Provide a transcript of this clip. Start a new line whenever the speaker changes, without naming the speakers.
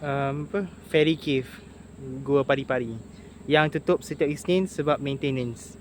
um, apa fairy cave gua pari-pari yang tutup setiap Isnin sebab maintenance.